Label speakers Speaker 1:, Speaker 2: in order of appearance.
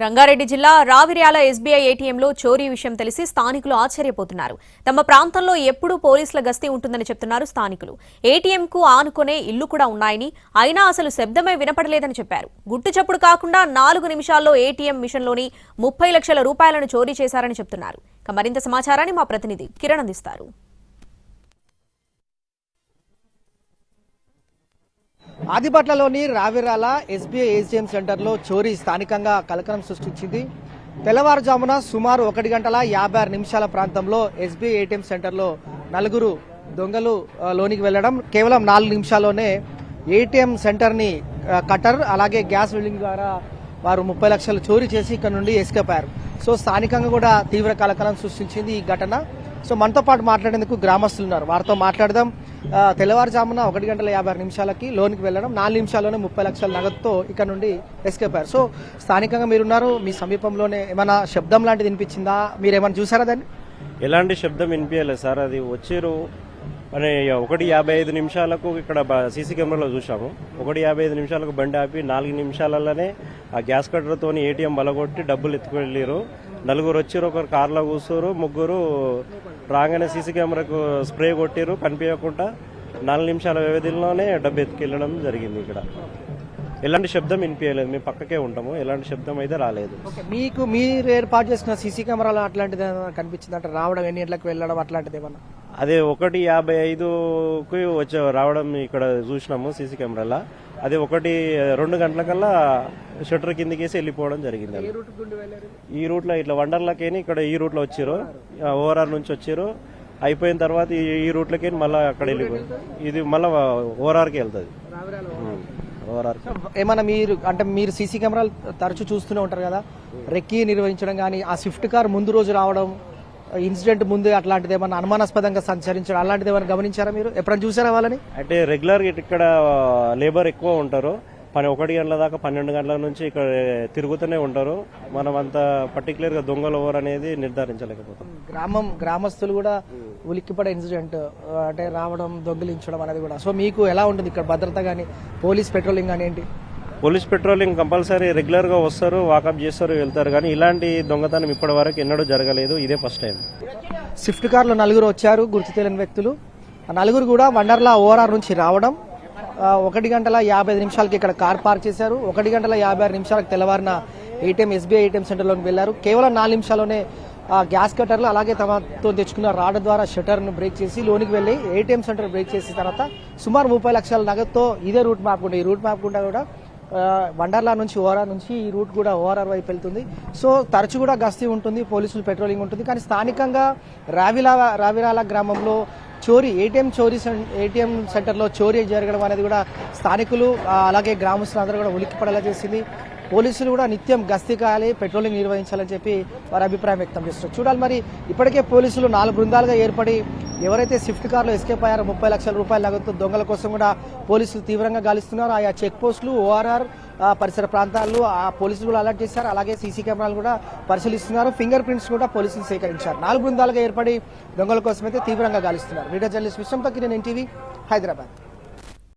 Speaker 1: రంగారెడ్డి జిల్లా రావిర్యాల ఎస్బీఐ ఏటీఎంలో చోరీ విషయం తెలిసి స్థానికులు ఆశ్చర్యపోతున్నారు. తమ ప్రాంతంలో ఎప్పుడూ పోలీసుల గస్తీ ఉంటుందని చెప్తున్నారు స్థానికులు. ఏటీఎంకు ఆనుకునే ఇల్లు కూడా ఉన్నాయని అయినా అసలు శబ్దమే వినపడలేదని చెప్పారు. గుట్టు చప్పుడు కాకుండా నాలుగు నిమిషాల్లో ఏటీఎం మిషన్లోని ముప్పై లక్షల రూపాయలను చోరీ చేశారని చెప్తున్నారు. మరింత సమాచారాన్ని మా ప్రతినిధి కిరణ్ అందిస్తారు.
Speaker 2: ఆదిపట్లలోని రావిరాల ఎస్బీఐ ఏటీఎం సెంటర్లో చోరీ స్థానికంగా కలకలం సృష్టించింది. తెల్లవారుజామున సుమారు ఒకటి గంటల యాభై ఆరు నిమిషాల ప్రాంతంలో ఎస్బీఐ ఏటీఎం సెంటర్లో నలుగురు దొంగలు లోనికి వెళ్ళడం కేవలం నాలుగు నిమిషాల్లోనే ఏటీఎం సెంటర్ని కట్టర్. కటర్ అలాగే గ్యాస్ వెల్డింగ్ ద్వారా వారు ముప్పై లక్షలు చోరీ చేసి ఇక్కడ నుండి ఎస్కేప్ అయ్యారు. సో స్థానికంగా కూడా తీవ్ర కలకలం సృష్టించింది ఈ ఘటన. సో మనతో పాటు మాట్లాడేందుకు గ్రామస్తులు ఉన్నారు. వారితో మాట్లాడదాం. తెల్లవారుజామున ఒకటి గంటల యాభై ఆరు నిమిషాలకి లోనికి వెళ్ళడం నాలుగు నిమిషాల్లోనే ముప్పై లక్షల నగదుతో ఇక్కడ నుండి ఎస్కేప్ అయ్యారు. సో స్థానికంగా మీరున్నారు మీ సమీపంలోనే ఏమైనా శబ్దం లాంటిది వినిపించిందా? మీరు ఏమైనా చూసారా దాన్ని?
Speaker 3: ఎలాంటి శబ్దం వినిపించలేదు సార్. అది వచ్చారు. మరి ఒకటి యాభై ఐదు నిమిషాలకు ఇక్కడ సీసీ కెమెరాలో చూసాము ఒకటి యాభై ఐదు నిమిషాలకు బండి ఆపి నాలుగు నిమిషాలలోనే ఆ గ్యాస్ కట్టర్తో ఏటీఎం బలగొట్టి డబ్బులు ఎత్తుకెళ్ళారు. నలుగురు వచ్చారు ఒకరు కార్లో కూర్చోరు ముగ్గురు రాగానే సీసీ కెమెరాకు స్ప్రే కొట్టారు కనిపించకుండా నాలుగు నిమిషాల వ్యవధిలోనే డబ్బు ఎత్తుకెళ్ళడం జరిగింది ఇక్కడ. ఎలాంటి శబ్దం వినిపించలేదు. మేము పక్కకే ఉంటాము. ఎలాంటి శబ్దం అయితే రాలేదు.
Speaker 2: ఓకే మీకు మీరు ఏర్పాటు చేసిన సీసీ కెమెరాలో అట్లాంటిది ఏమైనా కనిపించింది? అంటే రావడం ఎన్ని గంటలకు వెళ్ళడం అట్లాంటిది ఏమన్నా?
Speaker 3: అదే ఒకటి యాభై ఐదుకి వచ్చే రావడం ఇక్కడ చూసినాము సీసీ కెమెరాలో. అదే ఒకటి రెండు గంటలకల్లా షట్టర్ కిందకేసి వెళ్ళిపోవడం జరిగింది. ఈ రూట్లో ఇట్లా వండర్లకేని ఇక్కడ ఈ రూట్లో వచ్చారు. ఓఆర్ఆర్ నుంచి వచ్చారు. అయిపోయిన తర్వాత ఈ రూట్లకి మళ్ళీ అక్కడ వెళ్ళిపోయి ఇది మళ్ళీ ఓఆర్ఆర్కి వెళ్తుంది.
Speaker 2: ఏమన్నా మీరు అంటే మీరు సీసీ కెమెరాలు తరచూ చూస్తూనే ఉంటారు కదా? రెక్కీ నిర్వహించడం కానీ ఆ స్విఫ్ట్ కార్ ముందు రోజు రావడం ఇన్సిడెంట్ ముందు అట్లాంటిది ఏమన్నా అనుమానాస్పదంగా సంచరించడం అలాంటిది ఏమైనా గమనించారా మీరు? ఎప్పుడైనా చూసారా వాళ్ళని?
Speaker 3: అంటే రెగ్యులర్ ఇక్కడ లేబర్ ఎక్కువ ఉంటారు. పని ఒకటి గంటల దాకా పన్నెండు గంటల నుంచి ఇక్కడ తిరుగుతూనే ఉంటారు. మనం అంత పర్టికులర్గా దొంగలు ఎవరు అనేది నిర్ధారించలేకపోతాం.
Speaker 2: గ్రామం గ్రామస్తులు కూడా ఉలిక్కిపడే ఇన్సిడెంట్ అంటే రావడం దొంగిలించడం అనేది కూడా. సో మీకు ఎలా ఉంటుంది ఇక్కడ భద్రత కానీ పోలీస్ పెట్రోలింగ్ కానీ ఏంటి?
Speaker 3: పోలీస్ పెట్రోలింగ్ కంపల్సరీ రెగ్యులర్గా వస్తారు వాకప్ చేస్తారు వెళ్తారు. కానీ ఇలాంటి దొంగతనం ఇప్పటి వరకు ఎన్నడూ జరగలేదు. ఇదే ఫస్ట్ టైం
Speaker 2: స్విఫ్ట్ కార్లో నలుగురు వచ్చారు గుర్తు తెలియని వ్యక్తులు. నలుగురు కూడా వండర్లా ఓఆర్ఆర్ నుంచి రావడం ఒకటి గంటల యాభై ఐదు నిమిషాలకి ఇక్కడ కార్ పార్క్ చేశారు. ఒకటి గంటల యాభై ఆరు నిమిషాలకు తెల్లవారిన ఏటీఎం ఎస్బీఐ ఏటీఎం సెంటర్లోకి వెళ్ళారు కేవలం నాలుగు నిమిషాల్లోనే గ్యాస్ కట్టర్లు అలాగే తమతో తెచ్చుకున్న రాడ్ ద్వారా షట్టర్ను బ్రేక్ చేసి లోనికి వెళ్ళి ఏటీఎం సెంటర్ బ్రేక్ చేసిన తర్వాత సుమారు ముప్పై లక్షల నగదుతో ఇదే రూట్ మ్యాప్ ఉండే ఈ రూట్ మ్యాప్ గుండా కూడా వండర్లా నుంచి ఓఆర్ఆర్ నుంచి ఈ రూట్ కూడా ఓఆర్ఆర్ వైపు వెళ్తుంది. సో తరచు కూడా గస్తీ ఉంటుంది పోలీసులు పెట్రోలింగ్ ఉంటుంది. కానీ స్థానికంగా రావిలా రావిరాల గ్రామంలో చోరీ ఏటీఎం చోరీ ఏటీఎం సెంటర్లో చోరీ జరగడం అనేది కూడా స్థానికులు అలాగే గ్రామస్తులు అందరూ కూడా ఉలిక్కిపడేలా చేసింది. పోలీసులు కూడా నిత్యం గస్తీ కాయాలి పెట్రోలింగ్ నిర్వహించాలని చెప్పి వారి అభిప్రాయం వ్యక్తం చేస్తున్నారు. చూడాలి మరి ఇప్పటికే పోలీసులు నాలుగు బృందాలుగా ఏర్పడి ఎవరైతే స్విఫ్ట్ కార్లో ఎస్కేప్ అయ్యారో ముప్పై లక్షల రూపాయల నగదు దొంగల కోసం కూడా పోలీసులు తీవ్రంగా గాలిస్తున్నారు. ఆయా చెక్ పోస్టులు ఓఆర్ఆర్ పరిసర ప్రాంతాల్లో ఆ పోలీసులు కూడా అలర్ట్ చేశారు. అలాగే సీసీ కెమెరాలు కూడా పరిశీలిస్తున్నారు. ఫింగర్ ప్రింట్స్ కూడా పోలీసులు సేకరించారు. నాలుగు బృందాలుగా ఏర్పడి దొంగల కోసం అయితే తీవ్రంగా గాలిస్తున్నారు. వీడియో జర్నలిస్ట్ విశ్వంతో నేను ఎన్టీవీ హైదరాబాద్.